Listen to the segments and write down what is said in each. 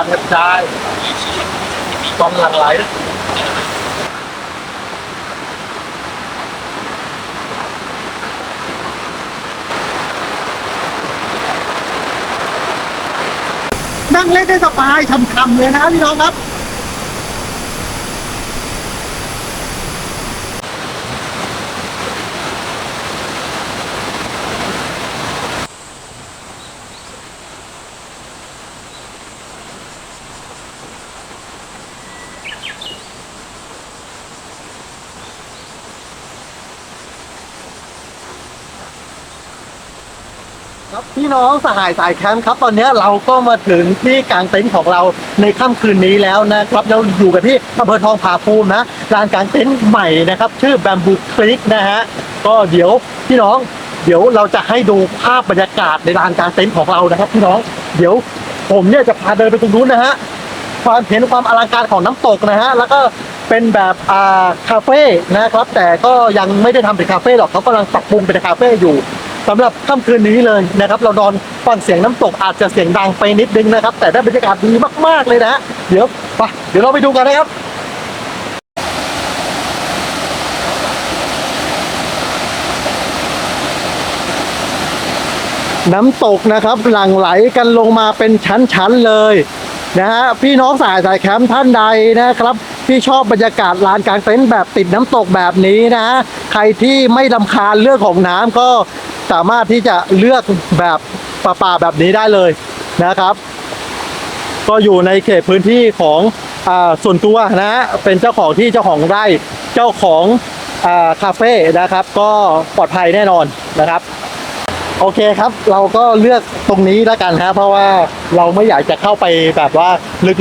วันกระจายความหลั่งไหลนั่งเล่นได้สบายช่ำๆเลยนะพี่น้องครับ น้องสหายสายแคมป์ครับ ตอนนี้เราก็มาถึงที่กลางเต็นท์ของเราในค่ำคืนนี้แล้วนะครับเราอยู่กันที่อำเภอทองผาภูมินะลานกลางเต็นท์ใหม่นะครับ ชื่อแบมบูคลิกนะฮะก็เดี๋ยวพี่น้อง เดี๋ยวเราจะให้ดูภาพบรรยากาศในลานกลางเต็นท์ของเรานะครับพี่น้องเดี๋ยวผมเนี่ยจะพาเดินไปตรงนู้นนะฮะความเห็นความอลังการของน้ำตกนะฮะแล้วก็เป็นแบบอ่าคาเฟ่นะครับ แต่ก็ยังไม่ได้ทำเป็นคาเฟ่หรอกเขากำลังปรับปรุงเป็นคาเฟ่อยู่ สำหรับค่ำคืนนี้เลยนะครับ เรานอนฟังเสียงน้ำตกอาจจะเสียงดังไปนิดนึงนะครับ แต่ได้บรรยากาศดีมากๆเลยนะเดี๋ยวไปเดี๋ยวเราไปดูกันนะครับน้ำตกนะครับหลั่งไหลกันลงมาเป็นชั้นๆเลยนะฮะพี่น้องสายสายแคมป์ท่านใดนะครับ ที่ชอบบรรยากาศลานกลางเต็นท์แบบติดน้ำตกแบบนี้นะฮะใครที่ไม่ลำคาญเรื่องของน้ำก็ สามารถที่จะเลือกแบบป่าแบบนี้ได้เลยนะครับ ก็อยู่ในเขตพื้นที่ของอส่วนตัวนะเป็นเจ้าของที่เจ้าของไร่เจ้าของอคาเฟ่นะครับ ก็ปลอดภัยแน่นอนนะครับโอเคครับเราก็เลือกตรงนี้แล้วกันฮะเพราะว่าเราไม่อยากจะเข้าไปแบบว่า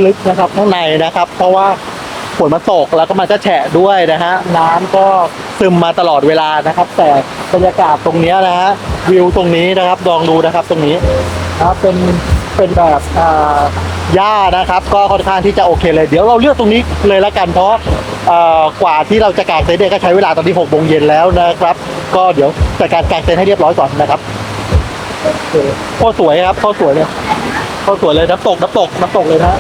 ลึกๆนะครับข้างในนะครับ เพราะว่าฝนมันตกแล้วก็มันจะแฉะด้วยนะฮะน้ำก็ ซึมมาตลอดเวลานะครับ แต่บรรยากาศตรงนี้นะฮะวิวตรงนี้นะครับลองดูนะครับตรงนี้นะครับเป็นเป็นแบบอ่าหญ้านะครับ ก็ค่อนข้างที่จะโอเคเลย เดี๋ยวเราเลือกตรงนี้เลยละกันเพราะอ่อกว่าที่เราจะกางเต็นท์เนี่ยก็ใช้เวลาตอนนี้หกโมงเย็นแล้วนะครับ ก็เดี๋ยวจัดการกางเต็นท์ให้เรียบร้อยก่อนนะครับโคตรสวยครับโคตรสวยเลยโคตรสวยเลยน้ำตกน้ำตกน้ำตกเลยนะ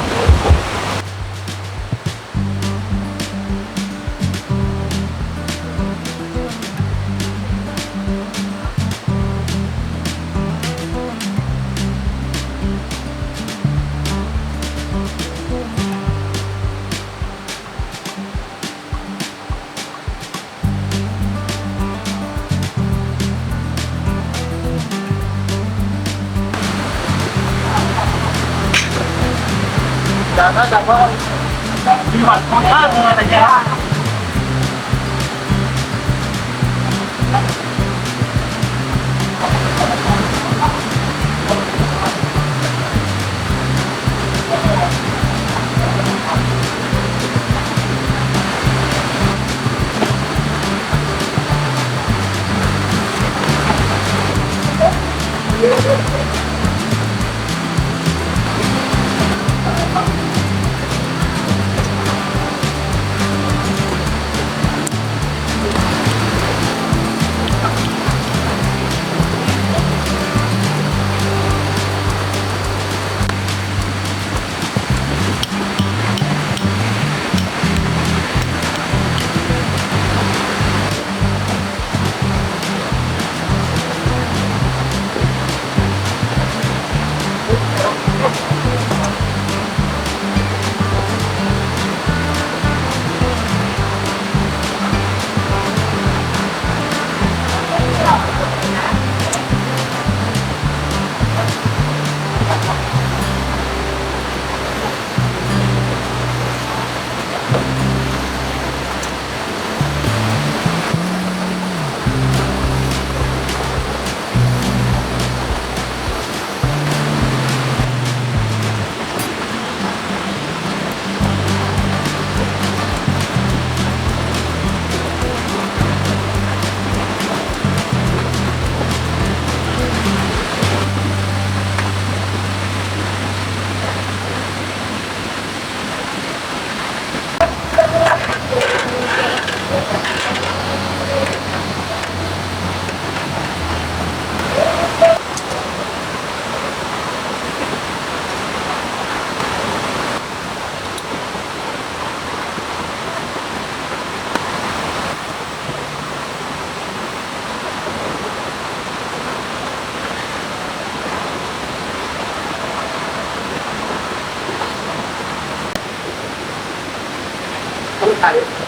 แต่ถ้าจะว่ามีบัตรของข้างเลยอะไรเงี้ย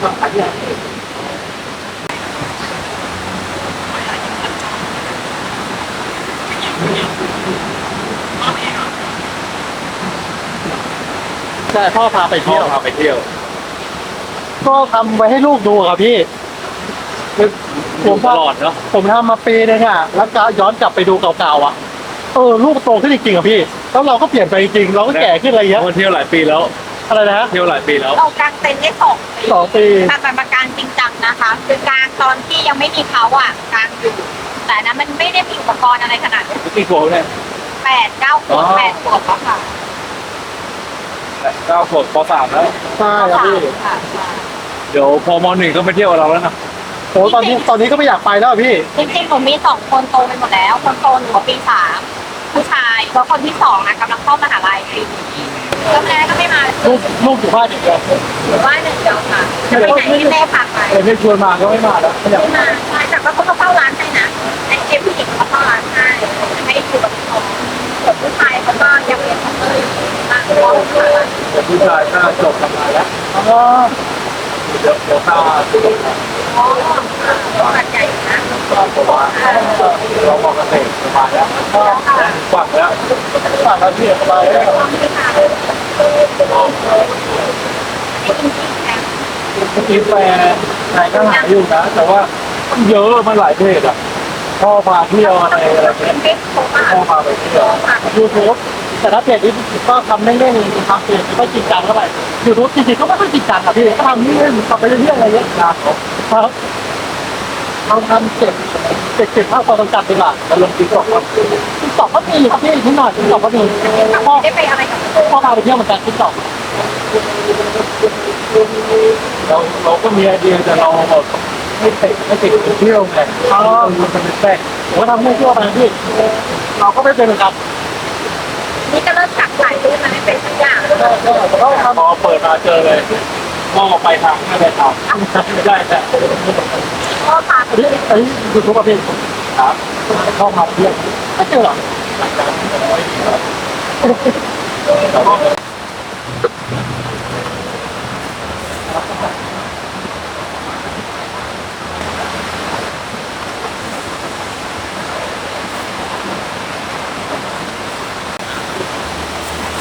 ใช้ต้องใช้เนี่ยใช่พ่อพาไปเที่เที่ยยววพาไปเที่ยว ก็ทำไว้ให้ลูกดูครับพี่ อยู่ตลอดเนาะผมทำมาปีนึงอะแล้วก็ย้อนกลับไปดูเก่าๆอะเออลูกโตขึ้นจริงๆอะพี่ แล้วเราก็เปลี่ยนไปจริงๆเราก็แก่ขึ้นอะไรเงี้ย มาเที่ยวหลายปีแล้ว อะไรนะฮะเที่ยวหลายปีแล้ว เรากางเต็นท์ได้สองปีสองปีทำประกันจริงจังนะคะ คือกางตอนที่ยังไม่มีเขาอะกางอยู่ แต่นั้นมันไม่ได้มีอุปกรณ์อะไรขนาดนั้นกี่ขวบเนี่ย แปดเก้าขวบอ๋อ แปดขวบแล้วค่ะเก้าขวบปสามแล้ว ใช่ครับพี่ค่ะเดี๋ยวพอมหนึ่งก็ไปเที่ยวกับเราแล้วนะโอ้ตอนนี้ตอนนี้ก็ไม่อยากไปแล้วอะพี่ จริงๆหนูมีสองคนโตไปหมดแล้ว คนโตหนูปีสามผู้ชายแล้วคนที่สองนะกำลังเข้ามหาลัยปีนี้ก็แม่ก็ไม่มา ลูกลูกอยู่บ้านอย่างเดียวอยู่บ้านหนึ่งเดียวค่ะจะไปไหนที่แม่พาไปเออไม่ชวนมาก็ไม่มาแล้วไม่อยากไม่มาใช่แต่ว่าเขาก็เข้าร้านให้นะไอ้เกมผู้หญิงเขาเข้าร้านให้ให้อยู่กับพี่น้องส่วนผู้ชายเขาก็ยังเรียนคอมเตอร์อยู่มากกว่าผู้ชายเดี๋ยวผู้ชายก็จบทำงานแล้วอ๋อเดี๋ยวเดี๋ยวถ้าอ๋อปัดใหญ่นะผมว่าเราบอกเกษตรสบายแล้วแล้วค่ะกว้างแล้วฝากเราพี่สบายแล้วล องที่ค่ะไอ้จริงๆแค่เมื่อกี้แฟนนายก็หาอยู่นะ แต่ว่าเยอะมันหลายเพจอะพ่อพาเที่ยวอะไรอะไรเป็เงี้ยนเด็กโตมาพ่อพาไปเที่ยวยูทูบแต่ถ้าเพจนี้ก็ทำเล่นๆทำเพจไม่จริงจังเท่าไหร่ยูทูบจริงๆก็ไม่ค่อยจริงจังอะพี่ก็ทำเล่นๆทำไปเรื่อยๆอะไรเงี้ยนะครับเราทำเจ็บ เจ็บเจ็บภาพความทรงจำดีกว่าแล้วลงติ๊กต็อกครับติ๊กต็อกก็มีครับพี่นิดหน่อยติ๊กต็อกก็มีพ่อได้ไปอะไรกับพ่อพาไปเที่ยวเหมือนกันติ๊กต็อกเราเราก็มีไอเดียแต่เราแบบไม่ติดไม่ติดเที่ยวไงอ๋อมันจะเป็นแป้งผมก็ทำให้เที่ยวไปนะพี่เราก็ไม่เป็นเหมือนกันนี่ก็เริ่มจับถ่ายรูปมันไม่เป็นสักอย่างก็ก็ก็ทำพอเปิดมาเจอเลย มองออกไปทางไม่ได้ทำไม่ได้แต่พ่อพาอันนี้อันนี้ยูทูบประเภทครับเข้ามาเที่ยวไม่เจอหรอก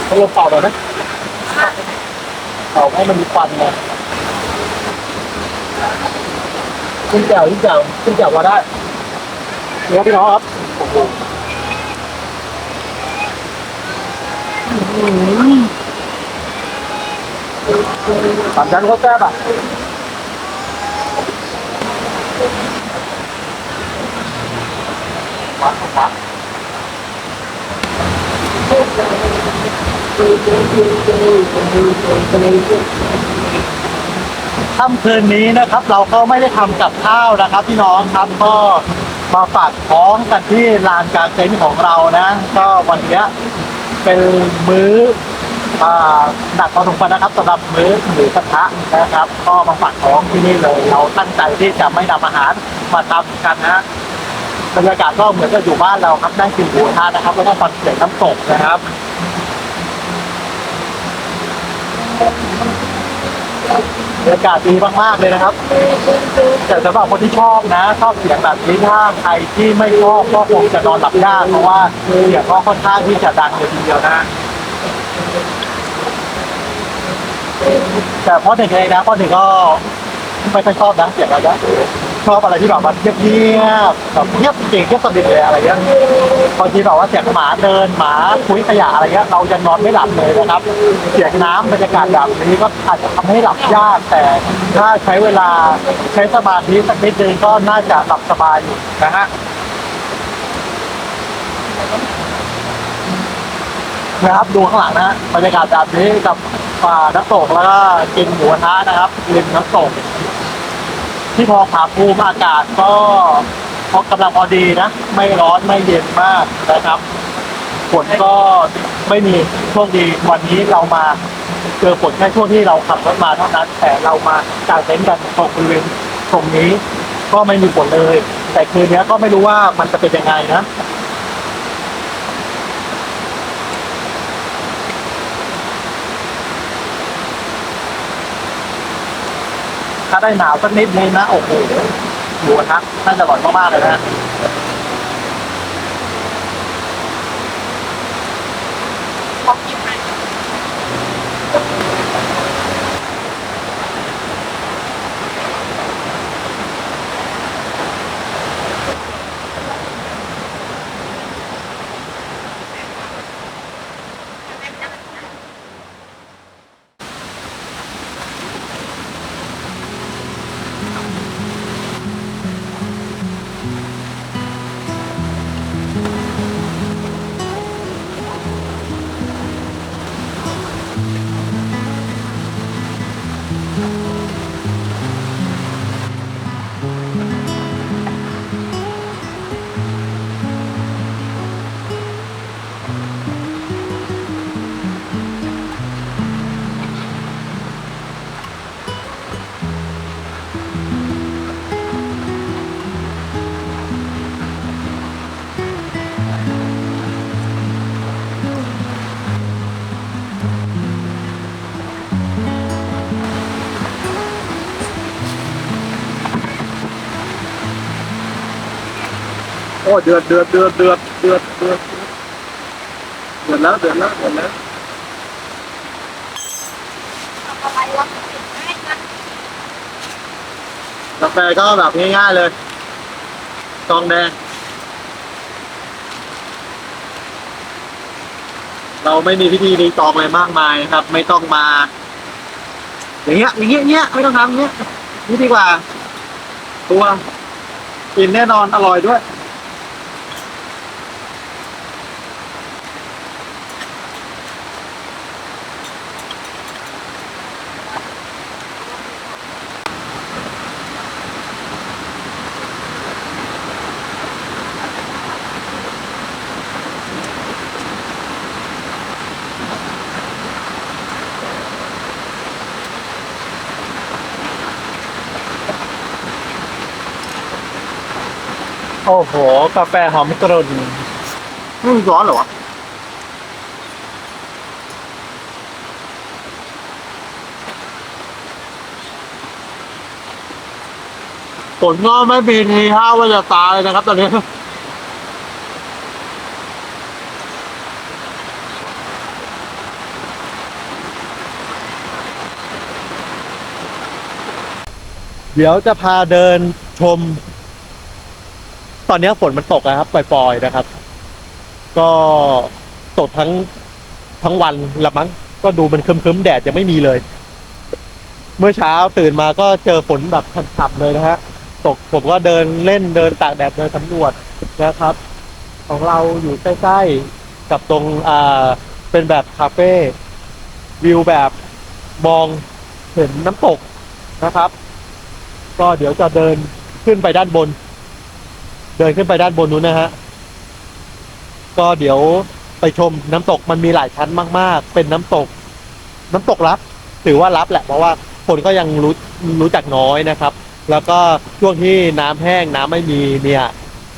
พัดลมเป่าหน่อยนะ เป่าให้มันมีควันไงขึ้นแจ่วขึ้นแจ่วขึ้นแจ่วมาได้เดี๋ยวพี่น้องครับโอ้โหสามชั้นโคตรแซ่บอะวานหวา ค่ำคืนนี้นะครับ เราก็ไม่ได้ทำกับข้าวนะครับ พี่น้องครับก็มาฝากท้องกันที่ลานกลางเต็นท์ของเรานะ ก็วันนี้เป็นมื้อหนักพอสมควรนะครับสำหรับมื้อหมูกระทะนะครับ ก็มาฝากท้องที่นี่เลยเราตั้งใจที่จะไม่นำอาหารมาทำกันนะบรรยากาศก็เหมือนกับอยู่บ้านเราครับนั่งกินหมูกระทะนะครับแล้วก็ฟังเสียงน้ำตกนะครับ บรรยากาศดีมากๆเลยนะครับ แต่สำหรับคนที่ชอบนะชอบเสียงแบบนี้ถ้าใครที่ไม่ชอบก็คงจะนอนหลับยากเพราะว่าเสียงก็ค่อนข้างที่จะดังเลยทีเดียวนะแต่พอหนึ่งเองนะพอหนึ่งก็ไม่ค่อยชอบนะเสียงอะไรนะ ชอบอะไรที่แบบมันเงียบๆแบบเงียบจริงเงียบสนิทเลยอะไรเงี้ยบางทีแบบว่าเสียงหมาเดินหมาคุยขยะอะไรเงี้ยเรายังนอนไม่หลับเลยนะครับ เสียงน้ำบรรยากาศแบบนี้ก็อาจจะทำให้หลับยากแต่ถ้าใช้เวลาใช้สมาธิสักนิดนึงก็น่าจะหลับสบายอยู่นะฮะนะครับดูข้างหลังนะฮะบรรยากาศแบบนี้กับป่าน้ำตกแล้วก็กินหมูกระทะนะครับริมน้ำตก ที่พองผาภูมิอากาศก็พอกำลังพอดีนะ ไม่ร้อนไม่เย็นมากนะครับฝนก็ไม่มีโชคดีวันนี้เรามาเจอฝนแค่ช่วงที่เราขับรถมาเท่านั้น แต่เรามากางเต็นท์กันตรงบริเวณตรงนี้ ก็ไม่มีฝนเลย แต่คืนนี้ก็ไม่รู้ว่ามันจะเป็นยังไงนะ ถ้าได้หนาวสักนิดนึงนะโอ้โหหมูกระทะน่าจะอร่อยมากๆเลยนะขอกิน อ้เดือดเดือดเดือดเดือดเดือดเดือดเดือดแล้วเดือดแล้วเดือดแล้วกาแฟก็แบบง่ายๆเลยซองแดง เราไม่มีพิธีรีตองอะไรมากมายนะครับ ไม่ต้องมา อย่างเงี้ยอย่างเงี้ยอย่างเงี้ยไม่ต้องทำอย่างเงี้ยนี่ดีกว่า ตัวกินแน่นอนอร่อยด้วย อ้โห กาแฟหอมกรุ่นไม่มีร้อนเหรอวะฝนก็ไม่มีทีท่าว่าจะตายนะครับ ตอนนี้เดี๋ยวจะพาเดินชม ตอนนี้ฝนมันตกนะครับปล่อยๆนะครับ ก็ตกทั้งทั้งวันละมั้งก็ดูมันคึมๆแดดยังไม่มีเลย เมื่อเช้าตื่นมาก็เจอฝนแบบฉ่ำๆเลยนะฮะตกผมก็เดินเล่นเดินตากแดดเดินสำรวจนะครับ ของเราอยู่ใกล้ๆกับตรงอ่าเป็นแบบคาเฟ่วิวแบบมองเห็นน้ำตกนะครับ ก็เดี๋ยวจะเดินขึ้นไปด้านบน เดินขึ้นไปด้านบนนู้นนะฮะ ก็เดี๋ยวไปชมน้ำตกมันมีหลายชั้นมาก ๆ เป็นน้ำตก น้ำตกลับ ถือว่าลับแหละเพราะว่าคนก็ยังรู้รู้จักน้อยนะครับ แล้วก็ช่วงที่น้ำแห้งน้ำไม่มีเนี่ย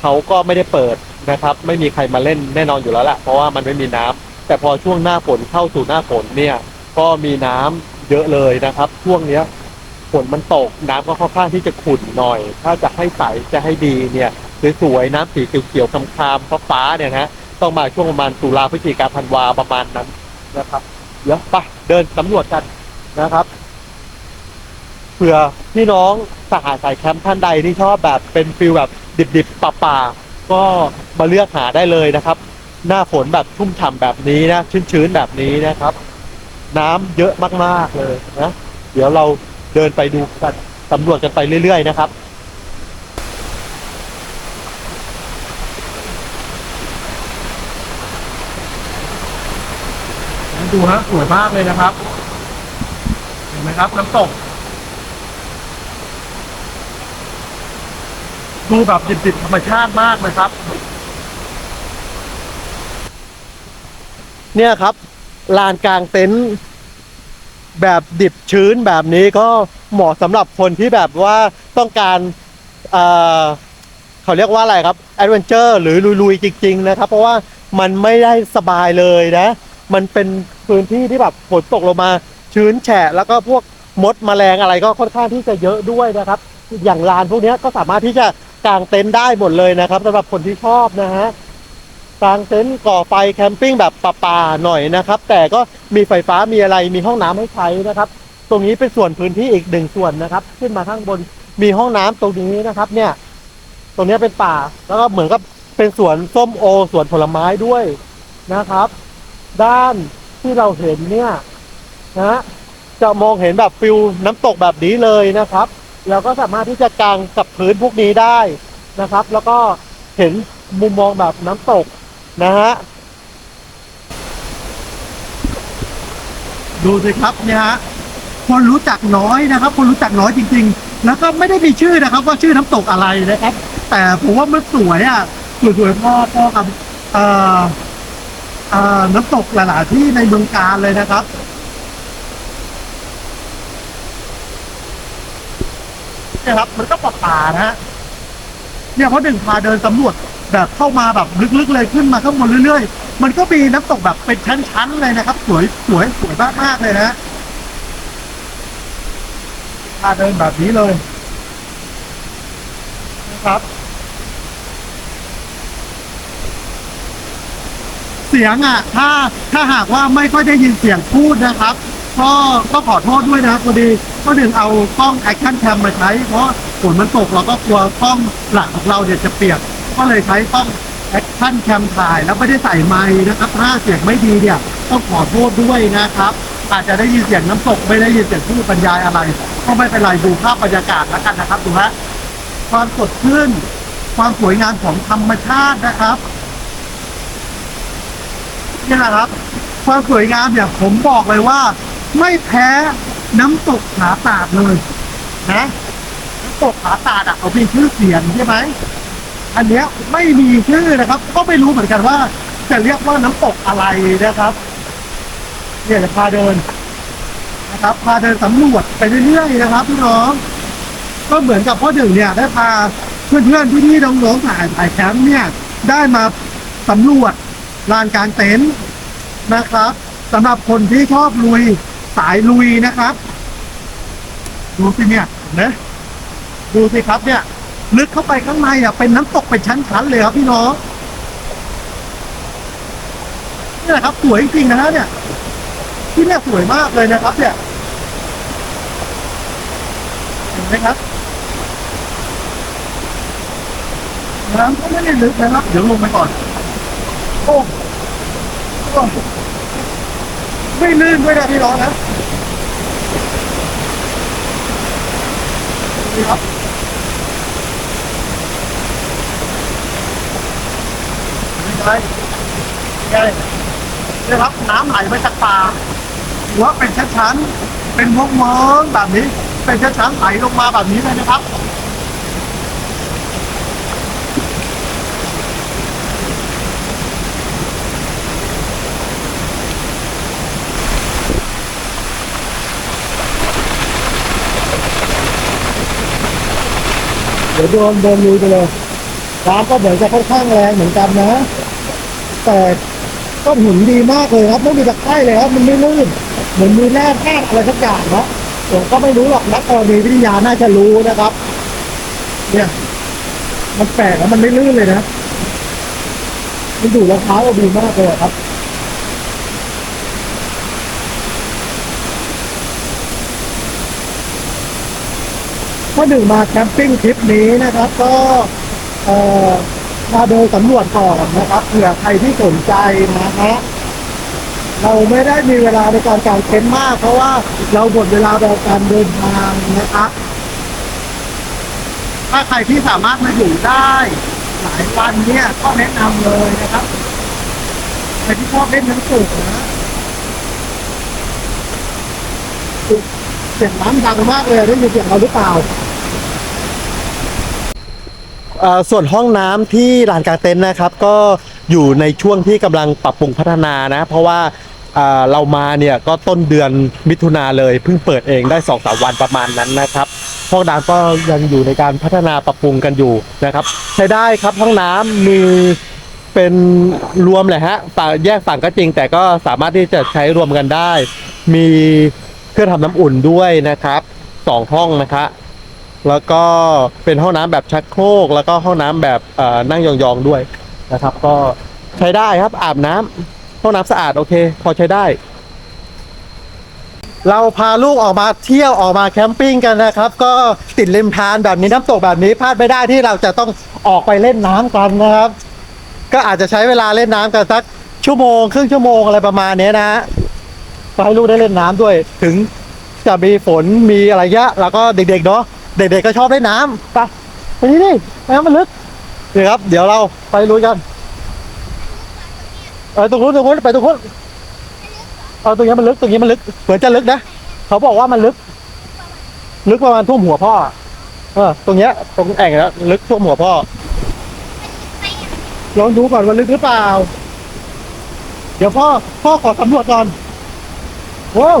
เขาก็ไม่ได้เปิดนะครับ ไม่มีใครมาเล่นแน่นอนอยู่แล้วแหละเพราะว่ามันไม่มีน้ำแต่พอช่วงหน้าฝนเข้าสู่หน้าฝนเนี่ย ก็มีน้ำเยอะเลยนะครับ ช่วงเนี้ยฝนมันตกน้ำก็ค่อนข้างที่จะขุ่นหน่อย ถ้าจะให้ใสจะให้ดีเนี่ย สวยๆน้ำสีเขียวๆคามฟ้าๆเนี่ยนะต้องมาช่วงประมาณตุลาพฤศจิกาธันวาประมาณนั้นนะครับเดี๋ยวไปเดินสำรวจกันนะครับเผื่อพี่น้องสหาสายแคมป์ท่านใดที่ชอบแบบเป็นฟิลแบบดิบๆป่าๆก็มาเลือกหาได้เลยนะครับ หน้าฝนแบบชุ่มฉ่ำแบบนี้นะชื้นๆแบบนี้นะครับ น้ำเยอะมากๆเลยนะเดี๋ยวเราเดินไปดูกันสำรวจกันไปเรื่อยๆนะครับ ดูฮะสวยมากเลยนะครับ เห็นไหมครับน้ำตก ดูแบบดิบๆธรรมชาติมากเลยครับ เนี่ยครับลานกลางเต็นท์แบบดิบชื้นแบบนี้ก็เหมาะสำหรับคนที่แบบว่าต้องการเอ่อเขาเรียกว่าอะไรครับแอดเวนเจอร์หรือลุยๆจริง ๆ นะครับ เพราะว่ามันไม่ได้สบายเลยนะ มันเป็น พื้นที่ที่แบบฝนตกลงมาชื้นแฉะแล้วก็พวกมดแมลงอะไรก็ค่อนข้างที่จะเยอะด้วยนะครับ อย่างลานพวกนี้ก็สามารถที่จะกางเต็นท์ได้หมดเลยนะครับสำหรับคนที่ชอบนะฮะกางเต็นท์ก่อไฟแคมปิ้งแบบป่าๆหน่อยนะครับ แต่ก็มีไฟฟ้ามีอะไรมีห้องน้ำให้ใช้นะครับ ตรงนี้เป็นส่วนพื้นที่อีกหนึ่งส่วนนะครับ ขึ้นมาข้างบนมีห้องน้ำตรงนี้นะครับ เนี่ย ตรงนี้เป็นป่าแล้วก็เหมือนกับเป็นสวนส้มโอสวนผลไม้ด้วยนะครับ ด้าน ที่เราเห็นเนี่ยนะจะมองเห็นแบบฟิลน้ำตกแบบนี้เลยนะครับเราก็สามารถที่จะกางกับพื้นพวกนี้ได้นะครับ แล้วก็เห็นมุมมองแบบน้ำตกนะฮะดูสิครับเนี่ยฮะคนรู้จักน้อยนะครับ คนรู้จักน้อยจริง ๆ แล้วก็ไม่ได้มีชื่อนะครับ ว่าชื่อน้ำตกอะไรนะครับ แต่ผมว่ามันสวยอะสวยๆพอพอกับอ่อเอ่อ น้ำตกหลายๆที่ในเมืองการเลยนะครับ เนี่ยครับ มันก็ป่าป่านะฮะเนี่ยเพราะหนึ่งพาเดินสำรวจแบบเข้ามาแบบลึกๆเลยขึ้นมาข้างบนเรื่อยๆ มันก็มีน้ำตกแบบเป็นชั้นๆเลยนะครับ สวยสวยสวยมากๆเลยนะพาเดินแบบนี้เลยนะครับ เสียงอะ ถ้าถ้าหากว่าไม่ค่อยได้ยินเสียงพูดนะครับ ก็ก็ขอโทษด้วยนะครับพอดีก็ถึงเอากล้องแอคชั่นแคมมาใช้ เพราะฝนมันตกเราก็กลัวกล้องหลักของเราเนี่ยจะเปียก ก็เลยใช้กล้องแอคชั่นแคมถ่ายแล้วไม่ได้ใส่ไมค์นะครับ ถ้าเสียงไม่ดีเนี่ยต้องขอโทษด้วยนะครับ อาจจะได้ยินเสียงน้ำตกไม่ได้ยินเสียงผู้บรรยายอะไร ก็ไม่เป็นไรดูภาพบรรยากาศแล้วกันนะครับดูฮะความสดชื่นความสวยงามของธรรมชาตินะครับ นี่นะครับ ความสวยงามเนี่ยผมบอกเลยว่า ไม่แพ้น้ำตกผาตาดเลยนะน้ำตกผาตาดอะเขามีชื่อเสียงใช่ไหมอันเนี้ยไม่มีชื่อนะครับ ก็ไม่รู้เหมือนกันว่า จะเรียกว่าน้ำตกอะไรนะครับเนี่ยจะพาเดินนะครับพาเดินสำรวจไปเรื่อยๆนะครับพี่น้อง ก็เหมือนกับพ่อหนึ่งเนี่ยได้พาเพื่อนๆพี่ๆน้องๆถ่ายถ่ายแคมป์เนี่ย ได้มาสำรวจ ลานกลางเต็นท์นะครับสำหรับคนที่ชอบลุยสายลุยนะครับ ดูสิเนี่ยนะดูสิครับเนี่ย ลึกเข้าไปข้างในอะเป็นน้ำตกเป็นชั้นๆเลยครับพี่น้องนี่แหละครับสวยจริงๆนะฮะเนี่ย ที่เนี่ยสวยมากเลยนะครับ เนี่ยเห็นไหมครับน้ำก็ไม่ได้ลึกนะครับ เดี๋ยวลงไปก่อน โอ้โอ้ไม่ลื่นด้วยนะพี่น้องนะนี่ครับนี่ไงนี่ไงนี่ครับน้ำไหลมาจากป่าหัวเป็นชั้นๆเป็นวงมองๆแบบนี้ เป็นชั้นๆไหลลงมาแบบนี้เลยนะครับ เดี๋ยวโดนโดนลุยไปเลยน้ำก็เหมือนจะค่อนข้างแรงเหมือนกันนะ แต่ก้อนหินดีมากเลยครับ ไม่มีตะไคร่เลยครับ มันไม่ลื่นเหมือนมีแร่ธาตุอะไรสักอย่างเนาะผมก็ไม่รู้หรอกนักธรณีวิทยาน่าจะรู้นะครับ เนี่ย มันแปลกแล้วมันไม่ลื่นเลยนะ มันดูรองเท้าดีมากเลยครับ ถ้าหนึ่งมาแคมปิ้งทริปนี้นะครับ ก็มาเดินสำรวจก่อนนะครับเผื่อใครที่สนใจนะฮะเราไม่ได้มีเวลาในการกางเต็นท์มาก เพราะว่าเราหมดเวลาในการเดินทางนะครับ ถ้าใครที่สามารถมาอยู่ได้หลายวันเนี่ยก็แนะนำเลยนะครับใครที่ชอบเล่นน้ำตกนะ เสียงน้ำดังมากเลยได้ยินเสียงเราหรือเปล่าส่วนห้องน้ำที่ลานกลางเต็นท์นะครับ ก็อยู่ในช่วงที่กำลังปรับปรุงพัฒนานะ เพราะว่าเรามาเนี่ยก็ต้นเดือนมิถุนาเลยเพิ่งเปิดเองได้สองสามวันประมาณนั้นนะครับ ห้องน้ำก็ยังอยู่ในการพัฒนาปรับปรุงกันอยู่นะครับ ใช้ได้ครับห้องน้ำมีเป็นรวมเลยฮะต่งแยกฝั่งก็จริง แต่ก็สามารถที่จะใช้รวมกันได้ มี เครื่องทำน้ำอุ่นด้วยนะครับสองห้องนะคะแล้วก็เป็นห้องน้ำแบบชักโครก แล้วก็ห้องน้ำแบบนั่งยองๆด้วยนะครับ ก็ใช้ได้ครับอาบน้ำห้องน้ำสะอาดโอเค พอใช้ได้ เราพาลูกออกมาเที่ยวออกมาแคมปิ้งกันนะครับ ก็ติดริมทานแบบนี้น้ำตกแบบนี้พลาดไม่ได้ที่เราจะต้องออกไปเล่นน้ำกันนะครับ ก็อาจจะใช้เวลาเล่นน้ำกันสักชั่วโมง ครึ่งชั่วโมงอะไรประมาณนี้นะฮะ ก็ให้ลูกได้เล่นน้ำด้วย ถึงจะมีฝนมีอะไรเงี้ยแล้วก็เด็กๆเนาะเด็กๆก็ชอบเล่นน้ำไปไปนี่ดิน้ำมันลึกเดี๋ยวครับ เดี๋ยวเราไปลุยกันเออตรงนู้นตรงนู้นไปตรงนู้นเออตรงนี้มันลึกตรงนี้มันลึกเหมือนจะลึกนะเขาบอกว่ามันลึก ลึกประมาณท่วมหัวพ่อเออตรงเนี้ยตรงแอ่งแล้วลึกท่วมหัวพ่อลองดูก่อนว่าลึกหรือเปล่า เดี๋ยวพ่อพ่อขอสำรวจก่อน โว้ว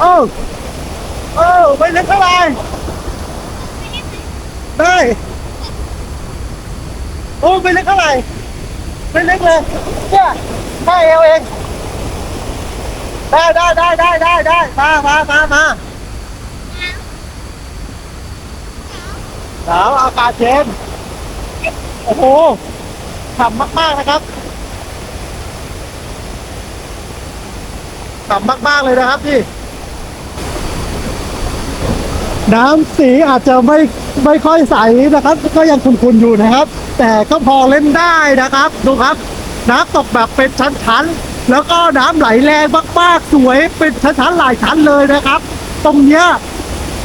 เอ้าเอ้ไม่ลึกเท่าไหร่ได้โอ้ไม่ลึกเท่าไหร่ไม่ลึกเลยเนี่ยได้เอวเองได้ได้ได้ได้ได้ได้มามามามาหนาวอากาศเย็นโอ้โหฉ่ำมากๆนะครับ ฉ่ำมาก ๆ เลยนะครับพี่ น้ำสีอาจจะไม่ไม่ค่อยใสนะครับ ก็ยังขุ่นๆอยู่นะครับ แต่ก็พอเล่นได้นะครับ ดูครับ น้ำตกแบบเป็นชั้นๆ แล้วก็น้ำไหลแรงมากๆ สวยเป็นชั้นๆหลายชั้นเลยนะครับ ตรงเนี้ย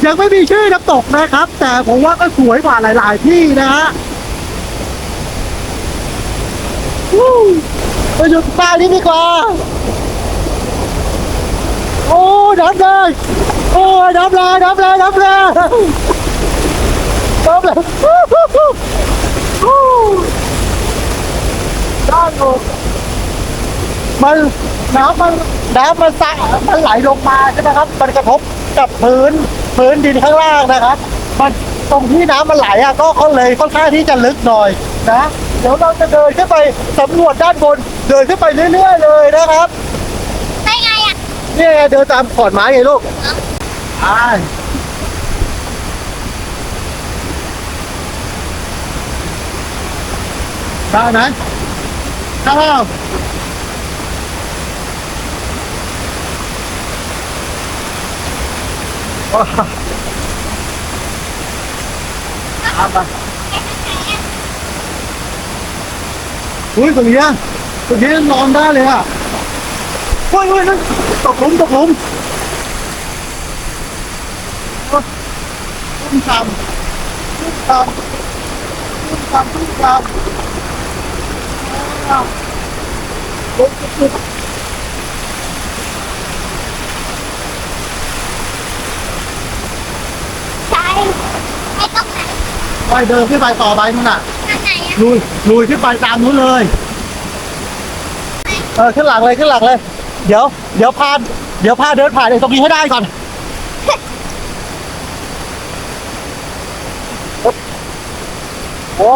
ยังไม่มีชื่อน้ำตกนะครับ แต่ผมว่าก็สวยกว่าหลาย ๆ ที่นะฮะวู้ไปดูใต้นี้ดีกว่า โอ้น้ำเลยโอ้น้ำเลยน้ำเลยน้ำเลยน้ำเลยวู้วู้วู้วู้ด้านโน้นมันน้ำมันน้ำมันสะมันไหลลงมาใช่ไหมครับ มันกระทบกับพื้นพื้นดินข้างล่างนะครับ มันตรงที่น้ำมันไหลอะก็ก็เลยค่อนข้างที่จะลึกหน่อยนะ เดี๋ยวเราจะเดินขึ้นไปสำรวจด้านบน เดินขึ้นไปเรื่อย ๆ เลยนะครับ นี่เดินตามขอนไม้ไงลูกไปได้ไหมได้เปล่าโอ้ามาอุ้ยตรงนี้ตรงนี้นอนได้เลยอะ โอ้ยโอ้ยนั่นตกหลุมตกหลุมโอ้ยตุ้มตามตุ้มตามตุ้มตามตุ้มตามอ้าวลงจุดใช่ไอ้ตรงไหนไปเดินขึ้นไปต่อไปนู่นน่ะตรงไหนอะลุยลุยขึ้นไปตามนู้นเลย เออขึ้นหลังเลยขึ้นหลังเลย เดี๋ยว เดี๋ยวพา เดี๋ยวพาเดินผ่านไอ้ตรงนี้ให้ได้ก่อน โอ้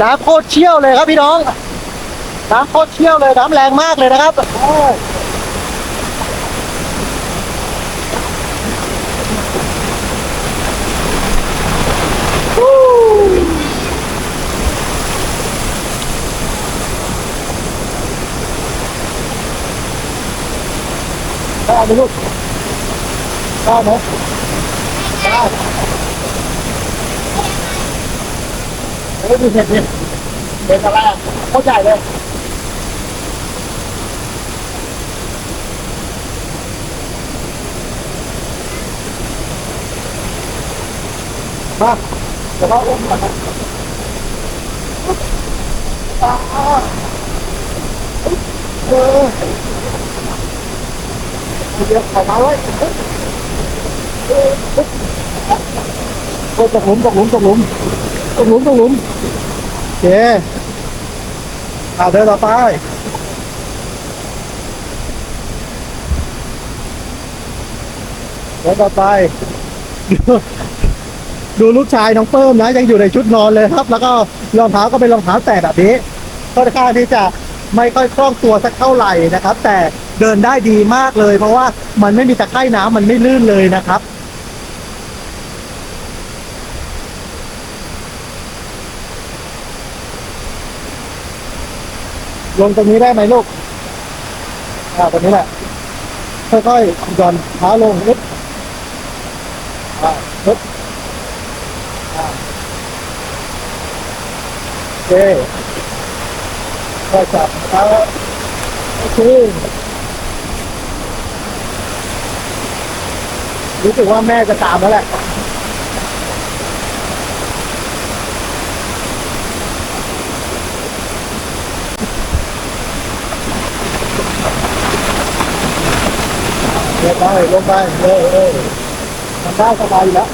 น้ำโคตรเชี่ยวเลยครับพี่น้อง น้ำโคตรเชี่ยวเลย น้ำแรงมากเลยนะครับ โอ้ ได้ไหมลูกได้ไหมได้เฮ้ยดูเห็ดดิเห็ดอะไรอะโคตรใหญ่เลยมาเดี๋ยวเราอุ้มก่อนนะอ่าเออ เดียวขอมาไว้ตกหลุมตกหลุมตกหลุมตกหลุมตกหลุมโอเคอ่าเดินต่อไปเดินต่อไป ดูลูกชายน้องเปิ้มนะ ยังอยู่ในชุดนอนเลยครับ แล้วก็รองเท้าก็เป็นรองเท้าแตะแบบนี้ค่อนข้างที่จะไม่ค่อยคล่องตัวสักเท่าไหร่นะครับ แต่ เดินได้ดีมากเลย เพราะว่ามันไม่มีตะไคร่น้ำมันไม่ลื่นเลยนะครับลงตรงนี้ได้ไหมลูก อ่าตรงนี้แหละ ค่อยๆย่อนเท้าลงนิดอ่าปึ๊บอ่าโอเคก็จับเท้าโอเค รู้สึกว่าแม่จะตามแล้วแหละเดินไปลงไปเออเออทำได้สบายอยู่แล้ว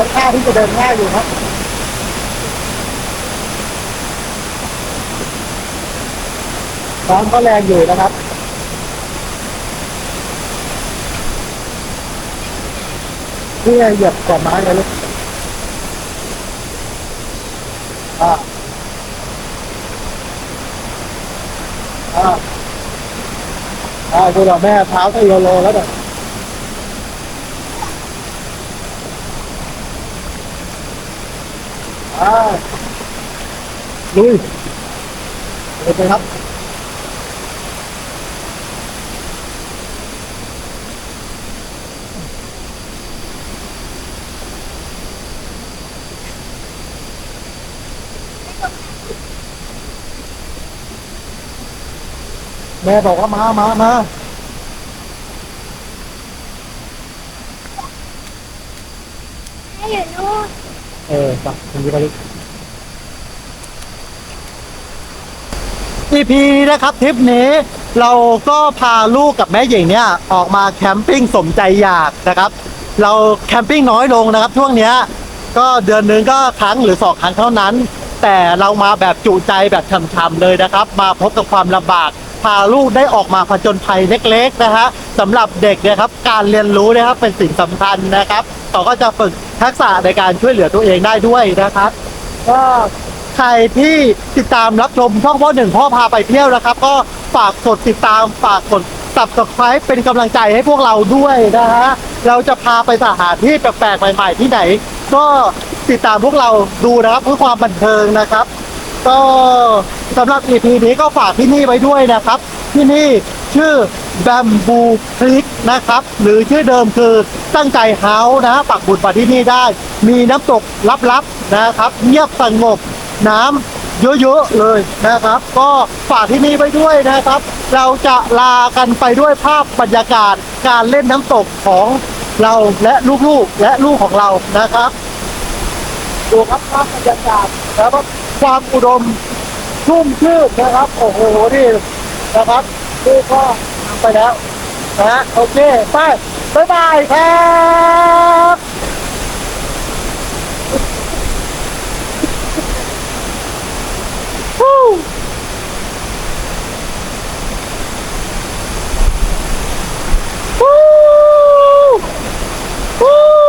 ค่อนข้างที่จะเดินง่ายอยู่ครับน้ำก็แรงอยู่นะครับนี่ไงเหยียบกว่าไม้เลยลูกอ่าอ่าอ่าดูดอกแม่เท้าก็โยโลแล้วเนี่ย อ่าลุยโอเคครับแม่บอกว่ามามามา ให้อยู่นู่น เออจับตรงนี้ไปดิ EP นี้นะครับทริปนี้เราก็พาลูกกับแม่หญิงเนี่ยออกมาแคมปิ้งสมใจอยากนะครับ เราแคมปิ้งน้อยลงนะครับ ช่วงเนี้ยก็เดือนหนึงก็ครั้งหรือสองครั้งเท่านั้น แต่เรามาแบบจุใจแบบช่ำๆเลยนะครับ มาพบกับความลำบาก พาลูกได้ออกมาผจญภัยเล็กๆนะฮะสำหรับเด็กเนะครับการเรียนรู้เนะครับเป็นสิ่งสำคัญนะครับเขาก็จะฝึกทักษะในการช่วยเหลือตัวเองได้ด้วยนะครับก็ใครที่ติดตามรับชมช่องพ่อหนึ่งพ่อพาไปเที่ยวนะครับ ก็ฝากกดติดตามฝากกด subscribe เป็นกำลังใจให้พวกเราด้วยนะฮะเราจะพาไปสถานที่แปลกๆใหม่ ๆ ที่ไหน ก็ติดตามพวกเราดูนะครับเพื่อความบันเทิงนะครับ ก็สำหรับ EP นี้ก็ฝากที่นี่ไว้ด้วยนะครับ ที่นี่ชื่อ Bamboo Creek นะครับ หรือชื่อเดิมคือตั้งใจเฮาส์นะฮะปักบุตรมาที่นี่ได้ มีน้ำตกลับๆนะครับ เงียบสงบน้ำเยอะๆเลยนะครับ ก็ฝากที่นี่ไว้ด้วยนะครับ เราจะลากันไปด้วยภาพบรรยากาศการเล่นน้ำตกของเราและลูกๆและลูกของเรานะครับ ดูครับภาพบรรยากาศนะครับ ความอุดมชุ่มชื่นนะครับ โอ้โหนี่นะครับนี่ก็ไปแล้วนะฮะโอเคไปบ๊ายบายครับวู้วู้